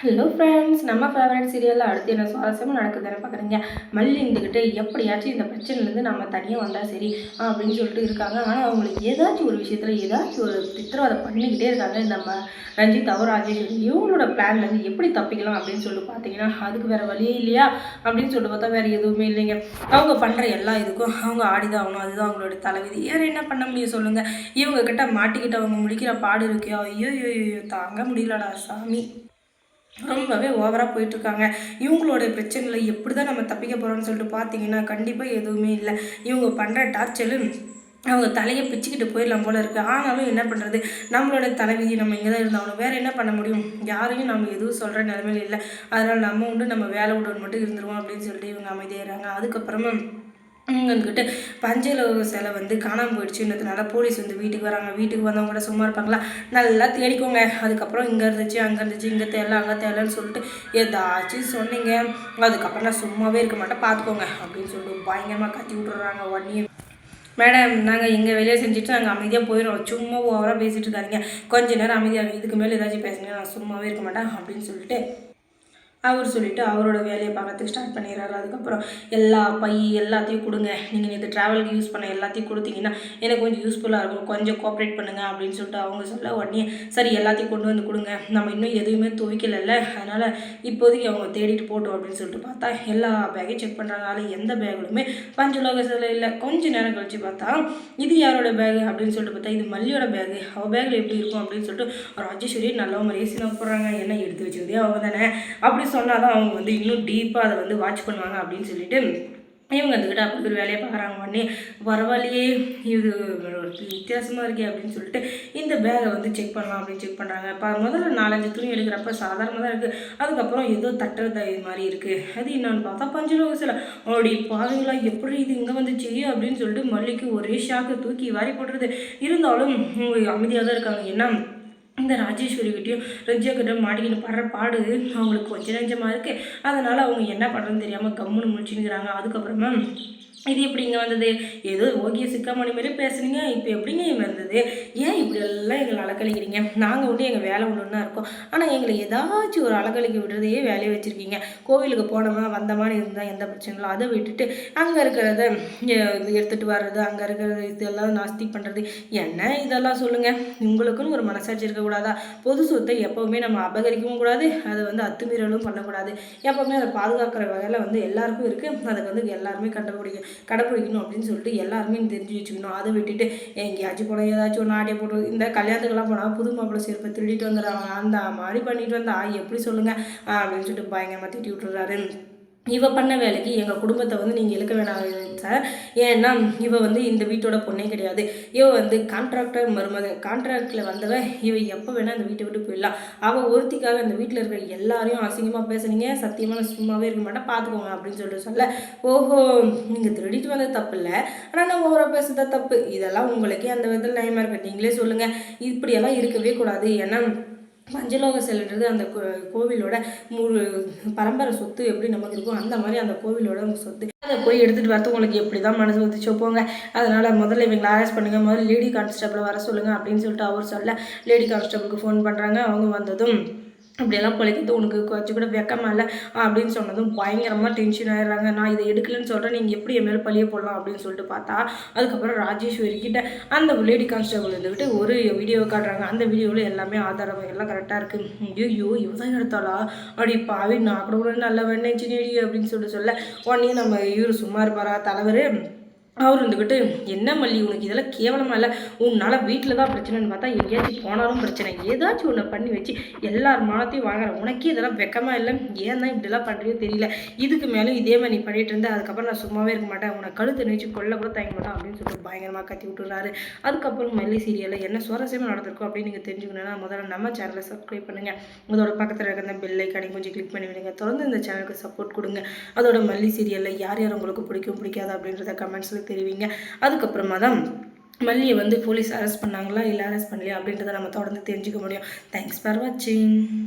Hello friends நம்ம favourite சீரியலில் அடுத்து என்ன சுவாரஸ்யமாக நடக்குதுன்னு பார்க்குறீங்க மல்லி இருந்துக்கிட்டு எப்படியாச்சும் இந்த பிரச்சனைலேருந்து நம்ம தனியாக வந்தால் சரி அப்படின்னு சொல்லிட்டு இருக்காங்க. ஆனால் அவங்களுக்கு ஏதாச்சும் ஒரு விஷயத்தில் ஏதாச்சும் ஒரு சித்திரவதை பண்ணிக்கிட்டே இருக்காங்க. நம்ம ரஞ்சித் அவர் ராஜேஸ்வரி இவங்களோட பிளான்லேருந்து எப்படி தப்பிக்கலாம் அப்படின்னு சொல்லிட்டு பார்த்தீங்கன்னா அதுக்கு வேறு வழியே இல்லையா? அப்படின்னு சொல்லிட்டு பார்த்தா வேறு எதுவுமே இல்லைங்க. அவங்க பண்ணுற எல்லா இதுக்கும் அவங்க ஆடிதான் ஆகணும். அதுதான் அவங்களோட தலைவிதி. வேறு என்ன பண்ண முடியும் சொல்லுங்கள் இவங்கக்கிட்ட மாட்டிக்கிட்டு அவங்க முடிக்கிற பாடு இருக்கையோ ஐயோ ஐயோ தாங்க முடியலடா சாமி. ரொம்பவே ஓவராக போயிட்டுருக்காங்க. இவங்களோட பிரச்சனையில் எப்படி தான் நம்ம தப்பிக்க போகிறோம்னு சொல்லிட்டு பார்த்தீங்கன்னா கண்டிப்பாக எதுவுமே இல்லை. இவங்க பண்ணுற டார்ச்சலும் அவங்க தலையை பிச்சுக்கிட்டு போயிடலாம் போல இருக்குது ஆனாலும் என்ன பண்ணுறது நம்மளோட தலைவிதி நம்ம இங்கே தான் இருந்தாலும் வேறு என்ன பண்ண முடியும்? யாரையும் நம்ம எதுவும் சொல்கிற நிலமையில இல்லை. அதனால் நம்ம உண்டு நம்ம வேலை விடுவோன்னு மட்டும் இருந்துருவோம் அப்படின்னு சொல்லிட்டு இவங்க அமைதியாகிறாங்க அதுக்கப்புறமா வந்துக்கிட்டு பஞ்சலோக சிலை வந்து காணாமல் போயிடுச்சுன்றதுனால போலீஸ் வந்து வீட்டுக்கு வராங்க. வீட்டுக்கு வந்தவங்க கூட சும்மா இருப்பாங்களா? நல்லா தேடிக்கோங்க. அதுக்கப்புறம் இங்கே இருந்துச்சு அங்கே இருந்துச்சு இங்கே தேவை அங்கே தேவைன்னு சொல்லிட்டு ஏதாச்சும் சொன்னீங்க. அதுக்கப்புறம் நான் சும்மாவே இருக்க மாட்டேன். பார்த்துக்கோங்க அப்படின்னு சொல்லிட்டு பயங்கரமாக கத்தி விட்டுறாங்க உடனே மேடம் நாங்கள் இங்கே வேலையை செஞ்சுட்டு நாங்கள் அமைதியாக போயிடும் சும்மா ஓவராக பேசிகிட்டு இருக்காதிங்க. கொஞ்ச நேரம் அமைதியாக இதுக்கு மேலே ஏதாச்சும் பேசுனீங்க நான் சும்மாவே இருக்க மாட்டேன் அப்படின்னு சொல்லிட்டு அவர் சொல்லிவிட்டு அவரோட வேலையை பார்க்கறதுக்கு ஸ்டார்ட் பண்ணிடுறாரு. அதுக்கப்புறம் எல்லா பை எல்லாத்தையும் கொடுங்க. நீங்கள் இந்த ட்ராவலுக்கு யூஸ் பண்ண எல்லாத்தையும் கொடுத்தீங்கன்னா எனக்கு கொஞ்சம் யூஸ்ஃபுல்லாக இருக்கும். கொஞ்சம் கோஆப்ரேட் பண்ணுங்கள் அப்படின்னு சொல்லிட்டு அவங்க சொல்ல உடனே சரி எல்லாத்தையும் கொண்டு வந்து கொடுங்க. நம்ம இன்னும் எதுவுமே துவைக்கலைல்ல. அதனால் இப்போதைக்கு அவங்க தேடிட்டு போட்டோம் அப்படின்னு சொல்லிட்டு பார்த்தா எல்லா பேக்கையும் செக் பண்ணுறதுனால எந்த பேகுமே பஞ்சுலோக சில இல்லை. கொஞ்சம் நேரம் கழித்து பார்த்தா இது யாரோட பேகு அப்படின்னு சொல்லிட்டு பார்த்தா இது மல்லியோட பேகு அவள் பேக்கில் எப்படி இருக்கும்? அப்படின்னு சொல்லிட்டு ராஜேஸ்வரி நல்ல மாதிரியே சின்ன போடுறாங்க. என்ன எடுத்து வச்சுருந்தே அவங்க தானே அப்படி சொன்னால் தான் அவங்க வந்து இன்னும் டீப்பாக அதை வந்து வாட்ச் பண்ணுவாங்க அப்படின்னு சொல்லிட்டு இவங்க வந்துக்கிட்ட அப்படி ஒரு வேலையை பார்க்குறாங்க. உடனே பரவாயில்லையே இது வித்தியாசமாக இருக்கே அப்படின்னு சொல்லிட்டு இந்த பேகை வந்து செக் பண்ணலாம் அப்படின்னு செக் பண்ணுறாங்க இப்போ முதல்ல நாலஞ்சு துணி எடுக்கிறப்ப சாதாரணமாக தான் இருக்குது அதுக்கப்புறம் ஏதோ தட்டுறது இது மாதிரி இருக்குது அது என்னென்னு பார்த்தா பஞ்சலோக சில அப்படி பாருங்களா எப்படி இது இங்கே வந்து செய்யும் அப்படின்னு சொல்லிட்டு மல்லிக்கு ஒரே ஷாக்கு தூக்கி வாரி போட்டுருது. இருந்தாலும் அமைதியாக தான் இருக்காங்க. என்ன இந்த ராஜேஸ்வரி கிட்டேயும் மாட்டிக்கிட்டு படுற பாடு அவங்களுக்கு கொஞ்சம் நஞ்சமாக இருக்குது அதனால் அவங்க என்ன பண்ணுறதுன்னு தெரியாமல் கம்முன்னு முடிச்சுங்கிறாங்க அதுக்கப்புறமா இது எப்படி இங்கே வந்தது? ஏதோ ஓகே சிக்காமணி மாதிரி பேசுனீங்க இப்போ எப்படிங்க வந்தது? ஏன் இப்படி எல்லாம் எங்களை அலக்கழிக்கிறீங்க? நாங்கள் வந்து எங்கள் வேலை ஒன்று தான் இருக்கோம். ஆனால் எங்களை ஏதாச்சும் ஒரு அலக்கழிக்க விடுறதையே வேலையை வச்சுருக்கீங்க. கோவிலுக்கு போனோமா வந்தோமான்னு இருந்தால் எந்த பிரச்சனையும் அதை விட்டுட்டு அங்கே இருக்கிறத எடுத்துகிட்டு வர்றது அங்கே இருக்கிறது இதெல்லாம் நாஸ்தி பண்ணுறது என்ன இதெல்லாம் சொல்லுங்கள் உங்களுக்குன்னு ஒரு மனசாட்சி இருக்கக்கூடாதா பொது சொத்தை எப்போவுமே நம்ம அபகரிக்கவும் கூடாது. அதை வந்து அத்துமீறலும் பண்ணக்கூடாது. எப்போவுமே அதை பாதுகாக்கிற வகையில் வந்து எல்லாருக்கும் இருக்குது அதுக்கு வந்து எல்லாருமே கண்டுபிடிக்கும் கடைப்பிடிக்கணும் அப்படின்னு சொல்லிட்டு எல்லாருமே தெரிஞ்சு வச்சுக்கணும். அதை விட்டுட்டு எங்கேயாச்சும் போனால் ஏதாச்சும் ஒன்று ஆடியை போட்டு இந்த கல்யாணத்துக்கெல்லாம் போனால் புது மாப்பிள்ளை செருப்பை திருடிட்டு வந்துடுறாங்க. அந்த மாதிரி பண்ணிட்டு வந்தா எப்படி சொல்லுங்கள் அப்படின்னு சொல்லிட்டு பயங்கரமாக திட்டி விட்டுறாரு. இவ பண்ண வேலைக்கு எங்கள் குடும்பத்தை வந்து நீங்கள் இழுக்க வேணாம் சார் ஏன்னா இவ வந்து இந்த வீட்டோட பொண்ணே கிடையாது. இவ வந்து கான்ட்ராக்டர் மருமகன் கான்ட்ராக்டில் வந்தவ இவ எப்போ வேணால் அந்த வீட்டை விட்டு போயிடலாம். அவள் ஒருத்திக்காக அந்த வீட்டில் இருக்கிற எல்லாரையும் அசிங்கமாக பேசுனீங்க. சத்தியமாக சும்மாவே இருக்க மாட்டேன். பார்த்துக்கோங்க அப்படின்னு சொல்லிட்டு சொல்ல ஓஹோ நீங்கள் திருடிட்டு வந்தது தப்பு இல்லை. ஆனால் நான் ஓவராக பேசுகிறத தப்பு. இதெல்லாம் உங்களுக்கே அந்த விதத்தில் நியாயமாக இருக்கு நீங்களே சொல்லுங்கள் இப்படியெல்லாம் இருக்கவே கூடாது. ஏன்னா பஞ்சலோக செல்ன்றது அந்த கோவிலோட முழு பரம்பரை சொத்து எப்படி நமக்கு இருக்கும் அந்த மாதிரி அந்த கோவிலோட சொத்து. அதை போய் எடுத்துகிட்டு வரது உங்களுக்கு எப்படி தான் மனசு வந்துச்சோ போங்க. அதனால் முதல்ல இவங்களை அரெஸ்ட் பண்ணுங்கள் முதல்ல லேடி கான்ஸ்டபிள் வர சொல்லுங்கள் அப்படின்னு சொல்லிட்டு அவர் சொல்ல. லேடி கான்ஸ்டபிளுக்கு ஃபோன் பண்ணுறாங்க அவங்க வந்ததும் இப்படியெல்லாம் பிழைக்கிறது உனக்கு கொஞ்சம் கூட வெக்கமா இல்லை? அப்படின்னு சொன்னதும் பயங்கரமாக டென்ஷன் ஆயிடுறாங்க. நான் இதை எடுக்கலன்னு சொல்கிறேன் நீங்கள் எப்படி என் மேலே பழிய போடலாம்? அப்படின்னு சொல்லிட்டு பார்த்தா அதுக்கப்புறம் ராஜேஸ்வரி கிட்ட அந்த லேடி கான்ஸ்டபிள் இருந்துக்கிட்டு ஒரு வீடியோவை காட்டுறாங்க. அந்த வீடியோவில் எல்லாமே ஆதாரம் எல்லாம் கரெக்டாக இருக்குது ஐயோ இவ தான் எடுத்தாளா? அப்படி பாவி நான் கூட நல்ல வெண்ணெய் அப்படின்னு சொல்லிட்டு சொல்ல உடனே நம்ம இவர் சும்மா இருப்பாரா தலைவர்? அவர் இருந்துக்கிட்டு என்ன மல்லி உனக்கு இதெல்லாம் கேவலமாக இல்லை. உன்னால் வீட்டில் தான் பிரச்சனைன்னு பார்த்தா எங்கேயாச்சும் போனாலும் பிரச்சனை. ஏதாச்சும் ஒன்று பண்ணி வச்சு எல்லார் மானத்தையும் வாங்குற. உனக்கே இதெல்லாம் வெக்கமாக இல்லை. ஏன் தான் இப்படிலாம் பண்ணுறியோ தெரியல. இதுக்கு மேலே இதே மாதிரி நீ பண்ணிட்டு இருந்தா அதுக்கப்புறம் நான் சும்மாவே இருக்க மாட்டேன். உன கழுத்து நினைச்சு கொல்ல கூட தயங்க மாட்டேன் அப்படின்னு சொல்லிட்டு பயங்கரமாக கத்தி விட்டுறாரு. அதுக்கப்புறம் மல்லி சீரியலில் என்ன சுவாரஸ்யமாக நடந்திருக்கும் அப்படின்னு நீங்கள் தெரிஞ்சுக்கணும்னா முதல்ல நம்ம சேனலை சப்ஸ்கிரைப் பண்ணுங்கள் அதோட பக்கத்தில் இருக்கிற பெல்லை கடை கொஞ்சம் கிளிக் பண்ணி விடுங்க. தொடர்ந்து இந்த சேனலுக்கு சப்போர்ட் கொடுங்க. அதோட மல்லி சீரியலில் யார் யார் உங்களுக்கு பிடிக்கும் பிடிக்காது அப்படின்றத கமெண்ட்ஸில் தெரிவிங்க. அதுக்கப்புறமா தான் மல்லியை வந்து போலீஸ் அரெஸ்ட் பண்ணாங்களா? இல்லை அரெஸ்ட் பண்ணலையா? அப்படின்றத நம்ம தொடர்ந்து தெரிஞ்சுக்க முடியும். தேங்க்ஸ் ஃபார் வாட்சிங்